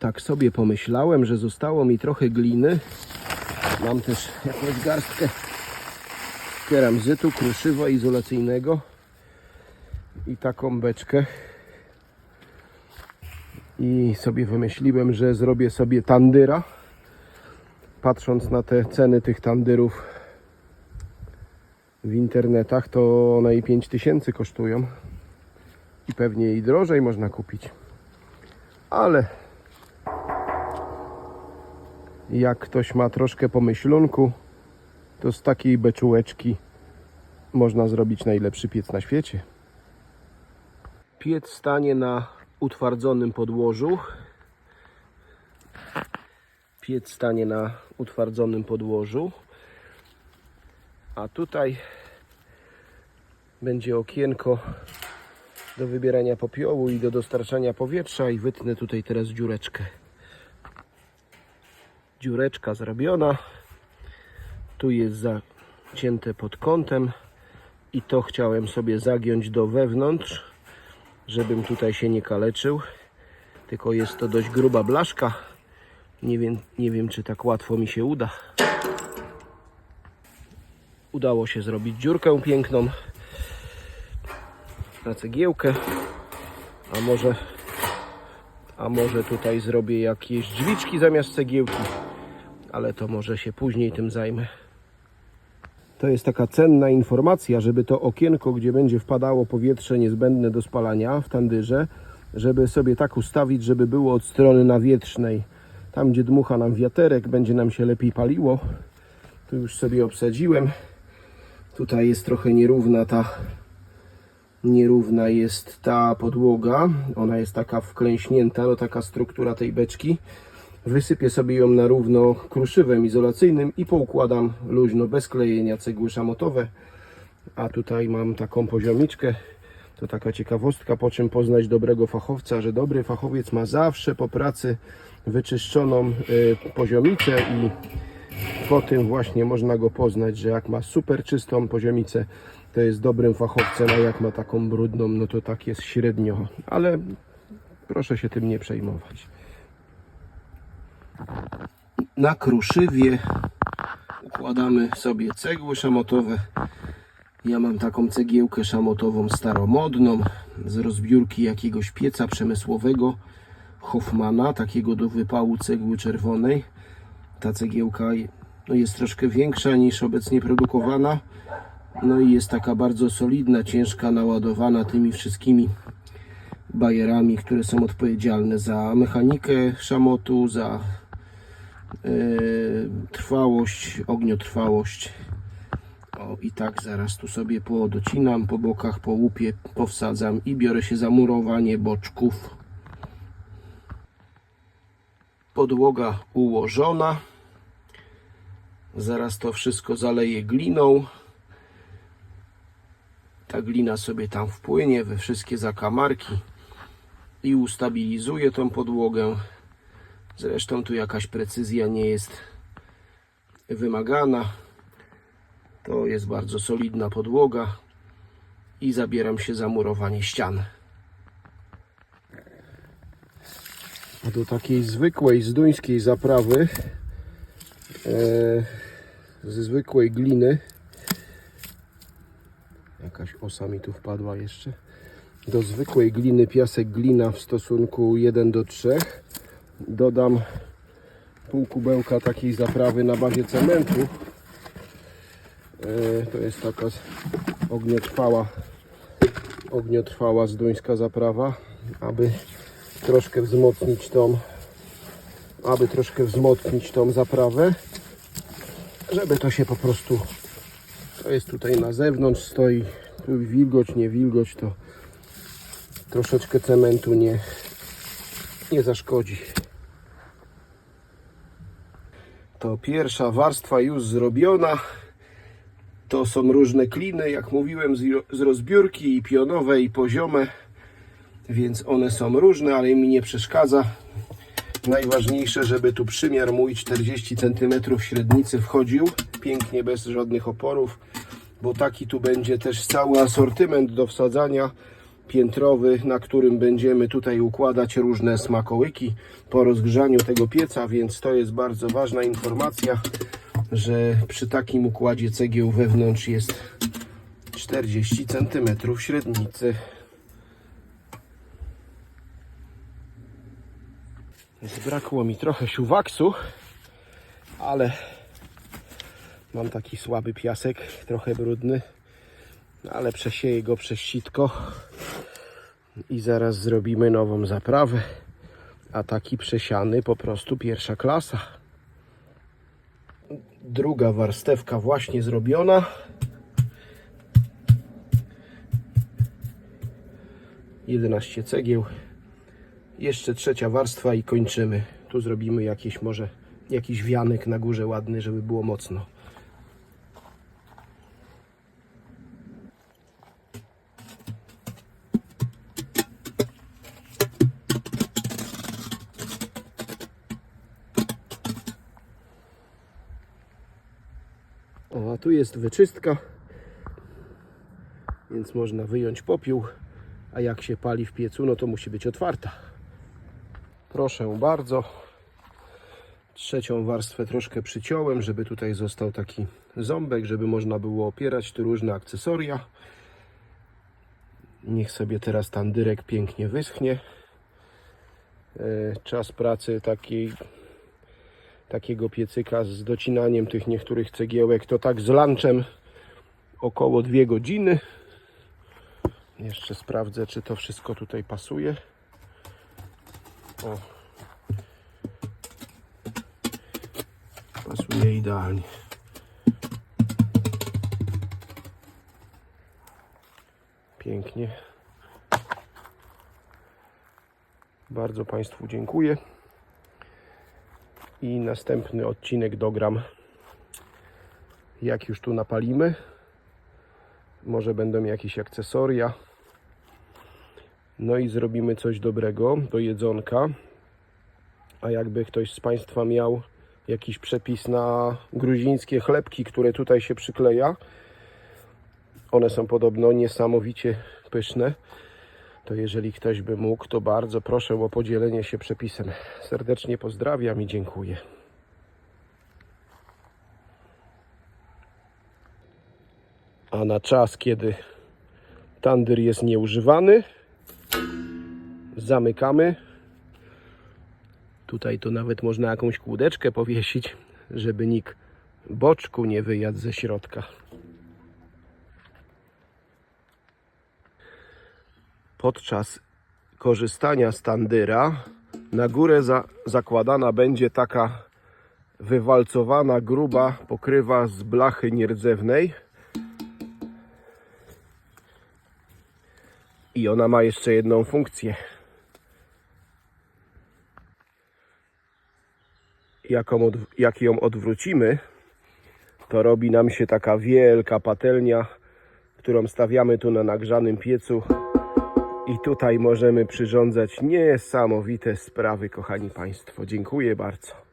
tak sobie pomyślałem, że zostało mi trochę gliny. Mam też jakąś garstkę keramzytu, kruszywa izolacyjnego i taką beczkę. I sobie wymyśliłem, że zrobię sobie tandyra. Patrząc na te ceny tych tandyrów w internetach, to one i 5000 kosztują. I pewnie i drożej można kupić. Ale jak ktoś ma troszkę pomyślunku, to z takiej beczułeczki można zrobić najlepszy piec na świecie. Piec stanie na utwardzonym podłożu. Piec stanie na utwardzonym podłożu. A tutaj będzie okienko do wybierania popiołu i do dostarczania powietrza i wytnę tutaj teraz dziureczkę. Dziureczka zrobiona. Tu jest zacięte pod kątem i to chciałem sobie zagiąć do wewnątrz, żebym tutaj się nie kaleczył. Tylko jest to dość gruba blaszka. Nie wiem, nie wiem czy tak łatwo mi się uda. Udało się zrobić dziurkę piękną na cegiełkę. A może a może tutaj zrobię jakieś drzwiczki zamiast cegiełki, ale to może się później tym zajmę. To jest taka cenna informacja, żeby to okienko, gdzie będzie wpadało powietrze niezbędne do spalania w tandyrze, żeby sobie tak ustawić, żeby było od strony nawietrznej. Tam, gdzie dmucha nam wiaterek, będzie nam się lepiej paliło. Tu już sobie obsadziłem. Tutaj jest trochę nierówna ta nierówna jest ta podłoga. Ona jest taka wklęśnięta, no taka struktura tej beczki. Wysypię sobie ją na równo kruszywem izolacyjnym i poukładam luźno, bez klejenia cegły szamotowe. A tutaj mam taką poziomiczkę. To taka ciekawostka, po czym poznać dobrego fachowca, że dobry fachowiec ma zawsze po pracy wyczyszczoną y, poziomicę i po tym właśnie można go poznać, że jak ma super czystą poziomicę, to jest dobrym fachowcem, a jak ma taką brudną, no to tak jest średnio. Ale proszę się tym nie przejmować. Na kruszywie układamy sobie cegły szamotowe. Ja mam taką cegiełkę szamotową staromodną z rozbiórki jakiegoś pieca przemysłowego Hoffmana, takiego do wypału cegły czerwonej. Ta cegiełka no, jest troszkę większa niż obecnie produkowana. No i jest taka bardzo solidna, ciężka, naładowana tymi wszystkimi bajerami, które są odpowiedzialne za mechanikę szamotu, za trwałość, ogniotrwałość. O i tak zaraz tu sobie podocinam po bokach, po łupie powsadzam i biorę się za murowanie boczków. Podłoga ułożona. Zaraz to wszystko zaleję gliną. Ta glina sobie tam wpłynie we wszystkie zakamarki i ustabilizuje tą podłogę. Zresztą tu jakaś precyzja nie jest wymagana. To jest bardzo solidna podłoga i zabieram się za murowanie ścian. A do takiej zwykłej zduńskiej zaprawy e, ze zwykłej gliny jakaś osa mi tu wpadła jeszcze do zwykłej gliny piasek glina w stosunku 1 do 3 dodam pół kubełka takiej zaprawy na bazie cementu. E, to jest taka ogniotrwała ogniotrwała zduńska zaprawa aby troszkę wzmocnić tą aby troszkę wzmocnić tą zaprawę żeby to się po prostu to jest tutaj na zewnątrz stoi wilgoć, nie wilgoć to troszeczkę cementu nie nie zaszkodzi to pierwsza warstwa już zrobiona to są różne kliny, jak mówiłem, z rozbiórki i pionowe i poziome, więc one są różne, ale mi nie przeszkadza. Najważniejsze, żeby tu przymiar mój 40 cm średnicy wchodził pięknie, bez żadnych oporów, bo taki tu będzie też cały asortyment do wsadzania. Piętrowy, na którym będziemy tutaj układać różne smakołyki po rozgrzaniu tego pieca, więc to jest bardzo ważna informacja, że przy takim układzie cegieł wewnątrz jest 40 cm średnicy. Zbrakło mi trochę siuwaksu, ale mam taki słaby piasek, trochę brudny, ale przesieję go przez sitko i zaraz zrobimy nową zaprawę. A taki przesiany po prostu pierwsza klasa. Druga warstewka właśnie zrobiona. Jedenaście cegieł. Jeszcze trzecia warstwa i kończymy. Tu zrobimy jakieś może jakiś wianek na górze ładny, żeby było mocno. Tu jest wyczystka, więc można wyjąć popiół, a jak się pali w piecu, no to musi być otwarta. Proszę bardzo. Trzecią warstwę troszkę przyciąłem, żeby tutaj został taki ząbek, żeby można było opierać tu różne akcesoria. Niech sobie teraz tandyrek pięknie wyschnie. E, Czas pracy takiej takiego piecyka z docinaniem tych niektórych cegiełek to tak z lunchem około 2 godziny. Jeszcze sprawdzę, czy to wszystko tutaj pasuje. O. Pasuje idealnie. Pięknie. Bardzo Państwu dziękuję i następny odcinek dogram. Jak już tu napalimy może będą jakieś akcesoria. No i zrobimy coś dobrego do jedzonka. A jakby ktoś z Państwa miał jakiś przepis na gruzińskie chlebki, które tutaj się przykleja one są podobno niesamowicie pyszne to jeżeli ktoś by mógł, to bardzo proszę o podzielenie się przepisem. Serdecznie pozdrawiam i dziękuję. A na czas, kiedy tandyr jest nieużywany, zamykamy. Tutaj to nawet można jakąś kłódeczkę powiesić, żeby nikt boczku nie wyjadł ze środka. Podczas korzystania z tandyra na górę za, zakładana będzie taka wywalcowana, gruba pokrywa z blachy nierdzewnej. I ona ma jeszcze jedną funkcję. Jak, ją odwrócimy, to robi nam się taka wielka patelnia, którą stawiamy tu na nagrzanym piecu. I tutaj możemy przyrządzać niesamowite sprawy, kochani Państwo. Dziękuję bardzo.